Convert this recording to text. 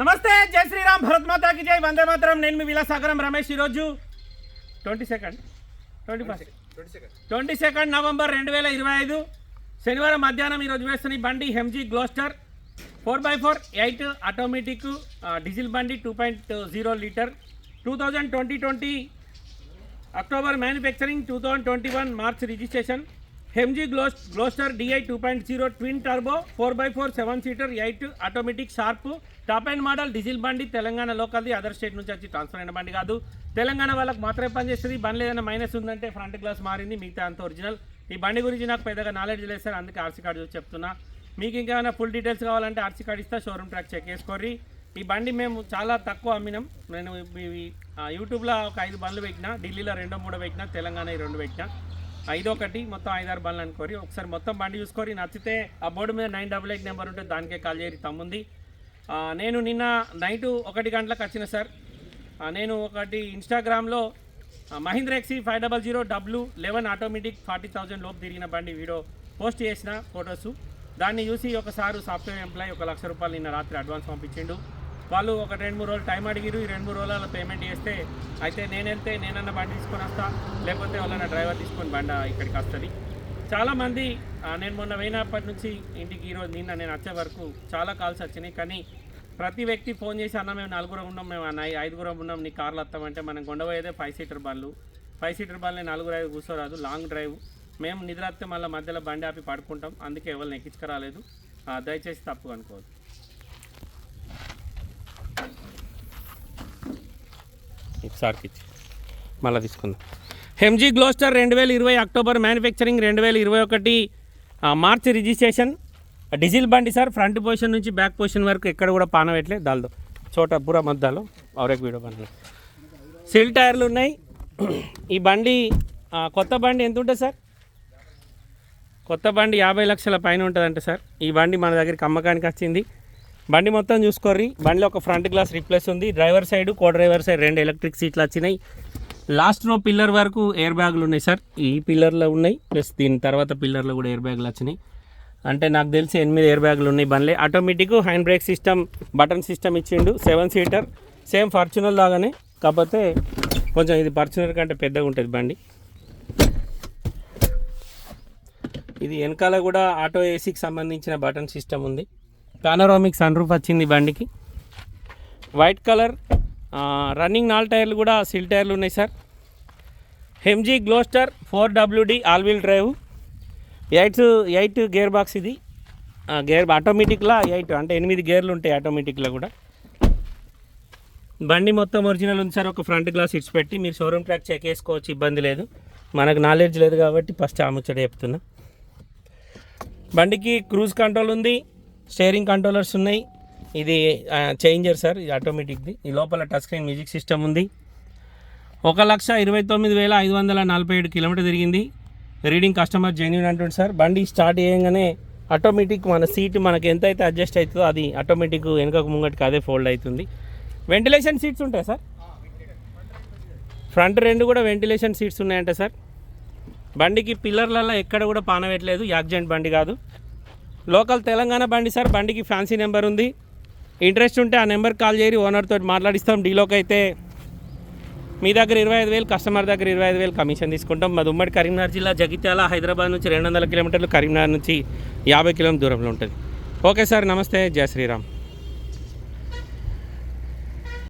నమస్తే జై శ్రీరామ్ భరత్ మాతాకి జై వందే మాత్రం. నేను మీ విలాసాగరం రమేష్ ఈరోజు. Twenty second. Twenty first. Twenty second November రెండు వేల ఇరవై ఐదు. శనివారం మధ్యాహ్నం ఈరోజు వేస్తున్న ఈ బండి MG Gloster four by four eight automatic diesel బండి two point zero litre. Two thousand twenty twenty October manufacturing two thousand twenty one March registration. MG gloss Gloster DI two point zero twin turbo four by four seven seater eight automatic sharp. Top and model diesel బండి Telangana లోకల్ది other state నుంచి వచ్చి transfer అయిన బండి కాదు. తెలంగాణ వాళ్ళకి మాత్రమే పనిచేస్తుంది. బండి ఏదైనా మైనస్ ఉందంటే ఫ్రంట్ గ్లాస్ మారింది మిగతా అంత ఒరిజినల్. ఈ బండి గురించి నాకు పెద్దగా నాలెడ్జ్ లేదు సార్ అందుకే ఆర్సీ కార్డు చూసి చెప్తున్నా. మీకు ఇంకేమైనా ఫుల్ డీటెయిల్స్ కావాలంటే ఆర్సీ కార్డు ఇస్తా షోరూమ్ ట్రాక్ చెక్ చేసుకోర్రి. ఈ బండి మేము చాలా తక్కువ అమ్మినాం. నేను యూట్యూబ్లో ఒక ఐదు బండ్లు పెట్టినా ఢిల్లీలో రెండో మూడో పెట్టినా తెలంగాణ ఈ రెండు పెట్టినా. ఐదొకటి ఒకటి మొత్తం ఐదారు బండ్లు అనుకోరి. ఒకసారి మొత్తం బండి చూసుకోరి నచ్చితే ఆ బోర్డు మీద నైన్ డబల్ ఎయిట్ నెంబర్ ఉంటే దానికే కాల్ చేయరి తమ్ముంది. నేను నిన్న నైటు ఒకటి గంటలకు వచ్చిన సార్. నేను ఒకటి ఇన్స్టాగ్రామ్లో Mahindra XUV five double zero W eleven automatic forty thousand లోపు తిరిగిన బండి వీడియో పోస్ట్ చేసిన ఫొటోస్. దాన్ని చూసి ఒకసారి సాఫ్ట్వేర్ ఎంప్లాయ్ ఒక లక్ష రూపాయలు నిన్న రాత్రి అడ్వాన్స్ పంపించిండు. వాళ్ళు ఒక రెండు మూడు రోజులు టైం అడిగిరు ఈ రెండు మూడు రోజులలో పేమెంట్ చేస్తే అయితే నేను వెళ్తే నేనన్న బండి తీసుకొని వస్తా లేకపోతే వాళ్ళన్న డ్రైవర్ తీసుకొని బండి ఇక్కడికి వస్తుంది. చాలామంది నేను మొన్న పోయినప్పటి నుంచి ఇంటికి ఈరోజు నిన్న నేను వచ్చే వరకు చాలా కాల్స్ వచ్చినాయి కానీ ప్రతి వ్యక్తి ఫోన్ చేసి అన్న మేము నలుగురం ఉన్నాం మేము అన్న ఐదుగురం ఉన్నాం నీ కార్లు వస్తామంటే మనం కొండపోయేదే ఫైవ్ సీటర్ బండ్లు. ఫైవ్ సీటర్ బండ్లు నలుగురు ఐదు కూర్చోరాదు లాంగ్ డ్రైవ్ మేము నిద్ర వస్తే మళ్ళీ మధ్యలో బండి ఆపి పడుకుంటాం అందుకే ఎవరిని ఎక్కించుకురాలేదు. దయచేసి తప్పు అనుకోవద్దు. సార్కి ఇచ్చి. మళ్ళీ తీసుకుందాం. హెమ్జీ గ్లోస్టర్ రెండు వేల ఇరవై అక్టోబర్ మ్యానుఫ్యాక్చరింగ్ రెండు వేల ఇరవై ఒకటి మార్చి మార్చ్ రిజిస్ట్రేషన్. డీజిల్ బండి సార్ ఫ్రంట్ పొజిషన్ నుంచి బ్యాక్ పొజిషన్ వరకు ఎక్కడ కూడా పానవెట్లే దాల్దో. చోట పూర మద్దాలు ఔరేక్ వీడియో బండి సిల్ టైర్లు ఉన్నాయి. ఈ బండి కొత్త బండి ఎంత ఉంటుంది సార్? కొత్త బండి యాభై లక్షల పైన ఉంటుందంట సార్. ఈ బండి మన దగ్గరికి అమ్మకానికి వచ్చింది. బండి మొత్తం చూసుకోర్రి. బండిలో ఒక ఫ్రంట్ గ్లాస్ రిప్లేస్ ఉంది. Driver side co driver side రెండు ఎలక్ట్రిక్ సీట్లు వచ్చినాయి. లాస్ట్ రో పిల్లర్ వరకు ఎయిర్ బ్యాగులు ఉన్నాయి సార్. ఈ పిల్లర్లో ఉన్నాయి. ప్లస్ దీని తర్వాత పిల్లర్లో కూడా ఎయిర్ బ్యాగులు వచ్చినాయి. అంటే నాకు తెలిసి ఎనిమిది ఎయిర్ బ్యాగులు ఉన్నాయి బండ్లే. Automatic hand brake system button system ఇచ్చిండు. సెవెన్ సీటర్ సేమ్ ఫార్చునర్ లాగానే. కాకపోతే కొంచెం ఇది ఫార్చునర్ కంటే పెద్దగా ఉంటుంది బండి. ఇది వెనకాల కూడా ఆటో ఏసీకి సంబంధించిన బటన్ సిస్టమ్ ఉంది. పానరామిక్ సన్ రూఫ్ వచ్చింది బండికి. వైట్ కలర్ రన్నింగ్ నాలుగు టైర్లు కూడా సిల్ టైర్లు ఉన్నాయి sir. MG Gloster four WD all wheel drive eight eight gear box ఇది. గేర్ ఆటోమేటిక్లా ఎయిట్ అంటే ఎనిమిది గేర్లు ఉంటాయి ఆటోమేటిక్లో కూడా. బండి మొత్తం ఒరిజినల్ ఉంది సార్. ఒక ఫ్రంట్ గ్లాస్ ఇట్స్ పెట్టి మీరు షోరూమ్ ట్రాక్ చెక్ చేసుకోవచ్చు ఇబ్బంది లేదు. మనకు నాలెడ్జ్ లేదు కాబట్టి ఫస్ట్ ఆ ముచ్చట చెప్తున్నా. బండికి క్రూజ్ కంట్రోల్ ఉంది. స్టేరింగ్ కంట్రోలర్స్ ఉన్నాయి. ఇది చేంజర్ సార్ ఇది ఆటోమేటిక్ది. ఈ లోపల టచ్ స్క్రీన్ మ్యూజిక్ సిస్టమ్ ఉంది. ఒక లక్ష ఇరవై తొమ్మిది వేల ఐదు వందల నలభై ఏడు కిలోమీటర్ తిరిగింది. రీడింగ్ కస్టమర్ జెన్యున్ అంటుంది సార్. బండి స్టార్ట్ చేయగానే ఆటోమేటిక్ మన సీట్ మనకి ఎంతైతే అడ్జస్ట్ అవుతుందో అది ఆటోమేటిక్ వెనుకకు ముంగటికి అదే ఫోల్డ్ అవుతుంది. వెంటిలేషన్ సీట్స్ ఉంటాయి సార్? ఫ్రంట్ రెండు కూడా వెంటిలేషన్ సీట్స్ ఉన్నాయంట సార్. బండికి పిల్లర్లలో ఎక్కడ కూడా పానవేయట్లేదు. యాక్సిడెంట్ బండి కాదు. లోకల్ తెలంగాణ బండి సార్ బండికి ఫ్యాన్సీ నెంబర్ ఉంది. ఇంట్రెస్ట్ ఉంటే ఆ నెంబర్ కాల్ చేయరు ఓనర్తో మాట్లాడిస్తాం డీలోకి అయితే. మీ దగ్గర ఇరవై ఐదు వేలు కస్టమర్ దగ్గర ఇరవై ఐదు వేలు కమిషన్ తీసుకుంటాం. మాది ఉమ్మడి కరీంనగర్ జిల్లా జగిత్యాల హైదరాబాద్ నుంచి రెండు వందల కిలోమీటర్లు కరీంనగర్ నుంచి యాభై కిలోమీటర్ దూరంలో ఉంటుంది. ఓకే సార్ నమస్తే జయ శ్రీరామ్.